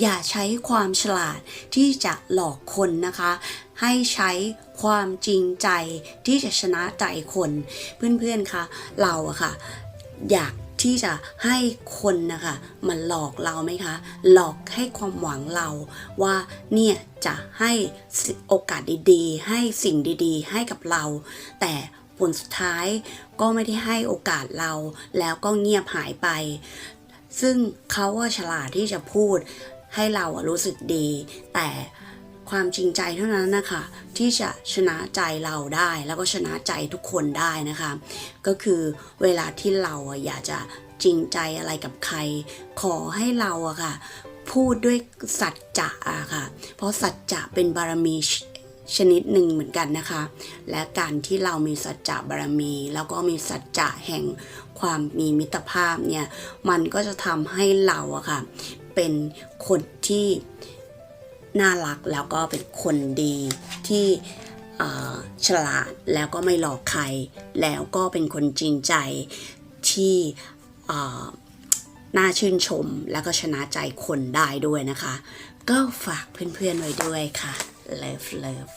อย่าใช้ความฉลาดที่จะหลอกคนนะคะ ให้ใช้ความจริงใจที่จะชนะใจคน เพื่อนๆคะเราอะค่ะ อยากที่จะให้คนนะคะมาหลอกเราไหมคะ หลอกให้ความหวังเราว่าเนี่ยจะให้โอกาสดีๆ ให้สิ่งดีๆ ให้กับเรา แต่ผลสุดท้ายก็ไม่ได้ให้โอกาสเราแล้วก็เงียบหายไป ซึ่งเขาว่าฉลาดที่จะพูด ให้เราอะรู้สึกดี แต่ความจริงใจเท่านั้นนะคะที่จะชนะใจเราได้แล้วก็ชนะใจทุกคนได้นะคะ ก็คือเวลาที่เราอะอยากจะจริงใจอะไรกับใคร ขอให้เราอะค่ะ พูดด้วยสัจจะอะค่ะ เพราะสัจจะเป็นบารมีชชนิดหนึ่งเหมือนกันนะคะ และการที่เรามีสัจจะบารมี แล้วก็มีสัจจะแห่งความมีมิตรภาพเนี่ย มันก็จะทำให้เราอะค่ะ เป็นคนที่น่ารักแล้วก็เป็นคนดีที่ฉลาดแล้วก็ไม่หลอกใคร แล้วก็เป็นคนจริงใจที่น่าชื่นชมแล้วก็ชนะใจคนได้ด้วยนะคะ ก็ฝากเพื่อนๆไว้ด้วยค่ะ Love Love